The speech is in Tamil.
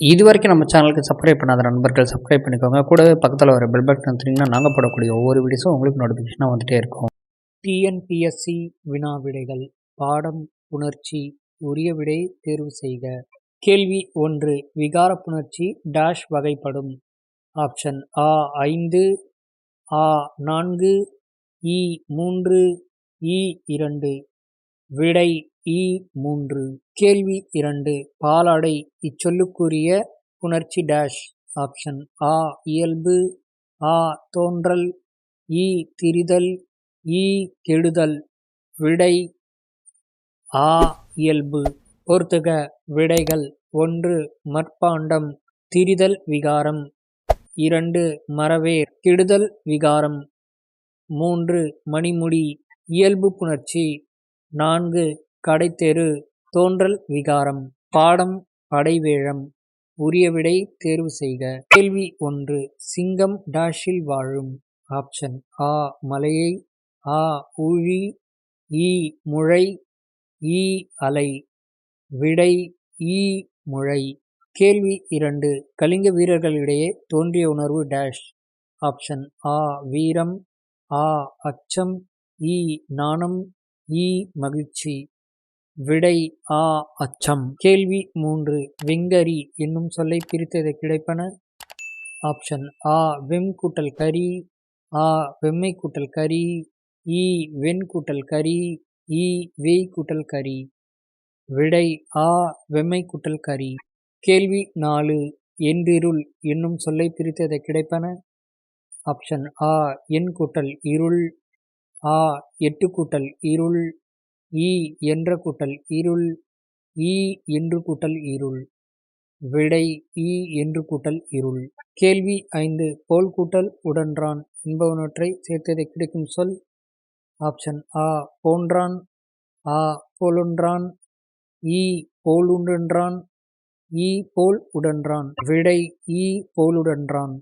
இது வரைக்கும் நம்ம சேனலுக்கு சப்ஸ்கிரைப் பண்ணாத நண்பர்கள் சப்ஸ்கிரைப் பண்ணிக்கோங்க. கூடவே பக்கத்தில் வர பெல் பட்டன் வந்தீங்கன்னா நாங்கள் போடக்கூடிய ஒவ்வொரு வீடியோஸும் உங்களுக்கு நோட்டிஃபிகேஷனாக வந்துகிட்டே இருக்கும். டிஎன்பிஎஸ்சி வினா விடைகள் பாடம் புணர்ச்சி உரிய விடை தேர்வு செய்க. கேள்வி ஒன்று விகார புணர்ச்சி டேஷ் வகைப்படும். ஆப்ஷன் ஆ ஐந்து ஆ நான்கு இ மூன்று இ இரண்டு. விடை இ மூன்று. கேள்வி இரண்டு. பாலாடை இச்சொல்லுக்குரிய புணர்ச்சி டேஷ். ஆப்ஷன் ஆ. இயல்பு. ஆ. தோன்றல். ஈ திரிதல். இ. கெடுதல். விடை ஆ. இயல்பு. பொறுத்துக. விடைகள் ஒன்று. மற்பாண்டம். திரிதல் விகாரம். இரண்டு. மரவேர். கெடுதல் விகாரம். மூன்று. மணிமுடி. இயல்பு புணர்ச்சி. நான்கு. கடைத்தெரு தோன்றல் விகாரம் பாடம் படைவேழம் உரிய விடை தேர்வு செய்க. கேள்வி ஒன்று சிங்கம் டேஷில் வாழும். ஆப்ஷன் ஆ மலையை ஆ ஊழி ஈ முழை ஈ அலை. விடை ஈ முழை. கேள்வி இரண்டு கலிங்க வீரர்களிடையே தோன்றிய உணர்வு டேஷ். ஆப்ஷன் ஆ வீரம் ஆ அச்சம் ஈ நாணம் ஈ மகிழ்ச்சி. விடை ஆ அச்சம். கேள்வி மூன்று. வெங்கரி என்னும் சொல்லை பிரித்ததை கிடைப்பன? ஆப்ஷன் ஆ வெம் கூட்டல் கரி. ஆ வெம்மை கூட்டல் கரி. ஈ வெண் கூட்டல் கரி. ஈ வேய் கூட்டல் கரி. விடை ஆ வெம்மை கூட்டல் கரி. கேள்வி நாலு. என்றிருள் என்னும் சொல்லை பிரித்ததை கிடைப்பன? ஆப்ஷன் ஆ என் கூட்டல் இருள். ஆ எட்டு கூட்டல் இருள். ஈ என்ற கூட்டல் இருள் ஈ என்று கூட்டல் இருள் விடை ஈ என்று கூட்டல் இருள். கேள்வி ஐந்து போல் கூட்டல் உடன்றான் என்பவனவற்றை சேர்த்ததை கிடைக்கும் சொல் ஆப்ஷன் ஆ போன்றான். ஆ போலொன்றான். ஈ போலுடன்றான் ஈ போல் உடன்றான். விடை ஈ போலுடன்றான்.